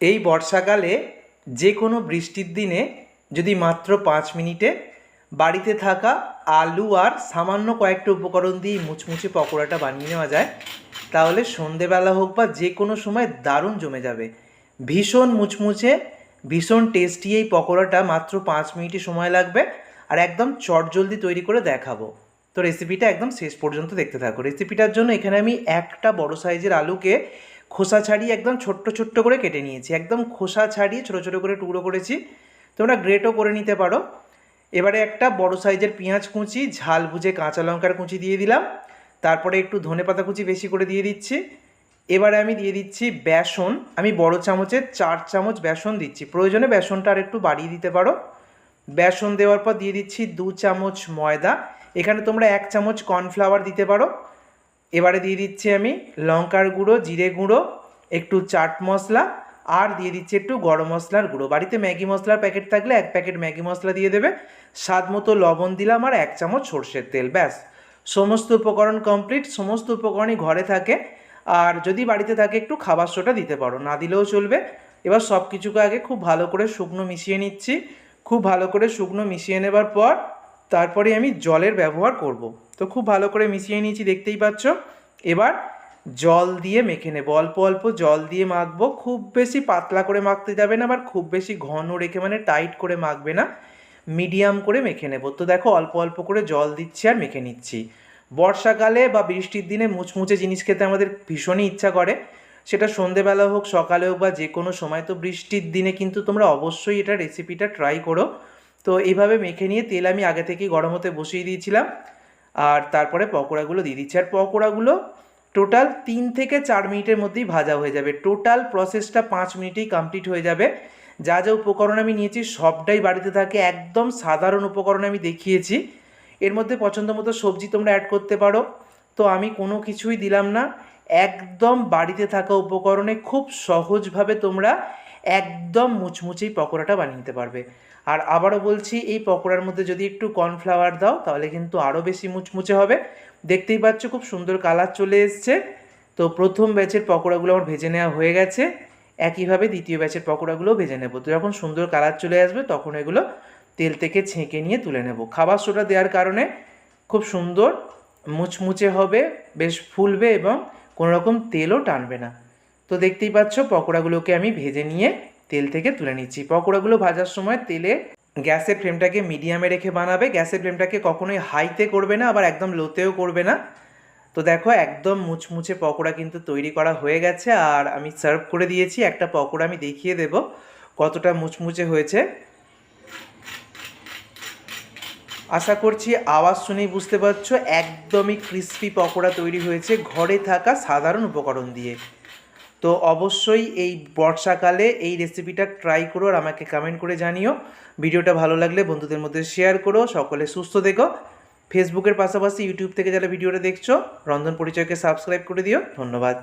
এই বর্ষাকালে যে কোনো বৃষ্টির দিনে যদি মাত্র পাঁচ মিনিটে বাড়িতে থাকা আলু আর সামান্য কয়েকটা উপকরণ দিয়ে মুচমুচে পকোড়াটা বানিয়ে নেওয়া যায়, তাহলে সন্ধেবেলা হোক বা যে কোনো সময় দারুণ জমে যাবে। ভীষণ মুচমুচে, ভীষণ টেস্টি এই পকোড়াটা মাত্র পাঁচ মিনিটই সময় লাগবে আর একদম চটজলদি তৈরি করে দেখাবো। তো রেসিপিটা একদম শেষ পর্যন্ত দেখতে থাকো। রেসিপিটার জন্য এখানে আমি একটা বড় সাইজের আলুকে খোসা ছাড়িয়ে একদম ছোট্ট ছোট্ট করে কেটে নিয়েছি। একদম খোসা ছাড়িয়ে ছোটো ছোটো করে টুকরো করেছি। তোমরা গ্রেটও করে নিতে পারো। এবারে একটা বড় সাইজের পেঁয়াজ কুচি, ঝাল বুঝে কাঁচা লঙ্কার কুচি দিয়ে দিলাম। তারপরে একটু ধনেপাতা কুচি বেশি করে দিয়ে দিচ্ছি। এবারে আমি দিয়ে দিচ্ছি বেসন। আমি বড় চামচে চার চামচ বেসন দিচ্ছি। প্রয়োজনে বেসনটা আর একটু বাড়িয়ে দিতে পারো। বেসন দেওয়ার পর দিয়ে দিচ্ছি দু চামচ ময়দা। এখানে তোমরা এক চামচ কর্নফ্লাওয়ার দিতে পারো। এবারে দিয়ে দিচ্ছি আমি লঙ্কার গুঁড়ো, জিরে গুঁড়ো, একটু চাট মশলা, আর দিয়ে দিচ্ছি একটু গরম মশলার গুঁড়ো। বাড়িতে ম্যাগি মশলার প্যাকেট থাকলে এক প্যাকেট ম্যাগি মশলা দিয়ে দেবে। স্বাদ মতো লবণ দিলাম আর এক চামচ সর্ষের তেল, ব্যাস। সমস্ত উপকরণ কমপ্লিট সমস্ত উপকরণই ঘরে থাকে। আর যদি বাড়িতে থাকে, একটু খাবার সোটা দিতে পারো, না দিলেও চলবে। এবার সব কিছুকে আগে খুব ভালো করে শুকনো মিশিয়ে নিচ্ছি। খুব ভালো করে শুকনো মিশিয়ে নেবার পর তারপরে আমি জলের ব্যবহার করব। তো খুব ভালো করে মিশিয়ে নিয়েছি, দেখতেই পাচ্ছ। এবার জল দিয়ে মেখে নেব। অল্প অল্প জল দিয়ে মাখবো। খুব বেশি পাতলা করে মাখতে যাবে না, আবার খুব বেশি ঘন রেখে মানে টাইট করে মাখবে না। মিডিয়াম করে মেখে নেব। তো দেখো, অল্প অল্প করে জল দিচ্ছি আর মেখে নিচ্ছি। বর্ষাকালে বা বৃষ্টির দিনে মুচমুচে জিনিস খেতে আমাদের ভীষণই ইচ্ছা করে। সেটা সন্ধেবেলা হোক, সকালে হোক বা যে কোনো সময়। তো বৃষ্টির দিনে কিন্তু তোমরা অবশ্যই এটা রেসিপিটা ট্রাই করো। তো এইভাবে মেখে নিয়ে তেল আমি আগে থেকেই গরম হতে বসিয়ে দিয়েছিলাম। আর তারপরে পকোড়াগুলো দিয়ে দিচ্ছি। আর পকোড়াগুলো টোটাল তিন থেকে চার মিনিটের মধ্যেই ভাজা হয়ে যাবে। টোটাল প্রসেসটা পাঁচ মিনিটেই কমপ্লিট হয়ে যাবে। যা যা উপকরণ আমি নিয়েছি সবটাই বাড়িতে থাকে। একদম সাধারণ উপকরণ আমি দেখিয়েছি। এর মধ্যে পছন্দ মতো সবজি তোমরা অ্যাড করতে পারো। তো আমি কোনো কিছুই দিলাম না। একদম বাড়িতে থাকা উপকরণে খুব সহজভাবে তোমরা একদম মুচমুচেই পকোড়াটা বানিয়ে নিতে পারবে। আর আবারও বলছি, এই পকোড়ার মধ্যে যদি একটু কর্নফ্লাওয়ার দাও, তাহলে কিন্তু আরও বেশি মুচমুচে হবে। দেখতেই পাচ্ছ, খুব সুন্দর কালার চলে এসছে। তো প্রথম ব্যাচের পকোড়াগুলো আমার ভেজে নেওয়া হয়ে গেছে। একইভাবে দ্বিতীয় ব্যাচের পকোড়াগুলোও ভেজে নেব। তো যখন সুন্দর কালার চলে আসবে, তখন এগুলো তেল থেকে ছেঁকে নিয়ে তুলে নেব। খাবার সোডা দেওয়ার কারণে খুব সুন্দর মুচমুচে হবে, বেশ ফুলবে এবং কোনো রকম তেলও টানবে না। তো দেখতেই পাচ্ছ, পকোড়াগুলোকে আমি ভেজে নিয়ে তেল থেকে তুলে নিচ্ছি। পকোড়াগুলো ভাজার সময় তেলে গ্যাসের ফ্লেমটাকে মিডিয়ামে রেখে বানাবে। গ্যাসের ফ্লেমটাকে কখনোই হাইতে করবে না, আবার একদম লোতেও করবে না। তো দেখো, একদম মুচমুচে পকোড়া কিন্তু তৈরি করা হয়ে গেছে, আর আমি সার্ভ করে দিয়েছি। একটা পকোড়া আমি দেখিয়ে দেব কতটা মুচমুচে হয়েছে। আশা করছি আওয়াজ শুনেই বুঝতে পারছ, একদমই ক্রিস্পি পকোড়া তৈরি হয়েছে। ঘরে থাকা সাধারণ উপকরণ দিয়ে। তো অবশ্যই এই বর্ষাকালে এই রেসিপিটা ট্রাই করো আর আমাকে কমেন্ট করে জানিও। ভিডিওটা ভালো লাগলে বন্ধুদের মধ্যে শেয়ার করো, সকলে সুস্থ দেখো ফেসবুকের পাশাপাশি ইউটিউব থেকে যারা ভিডিওটা দেখছ, রন্ধন পরিচয়কে সাবস্ক্রাইব করে দিও। ধন্যবাদ।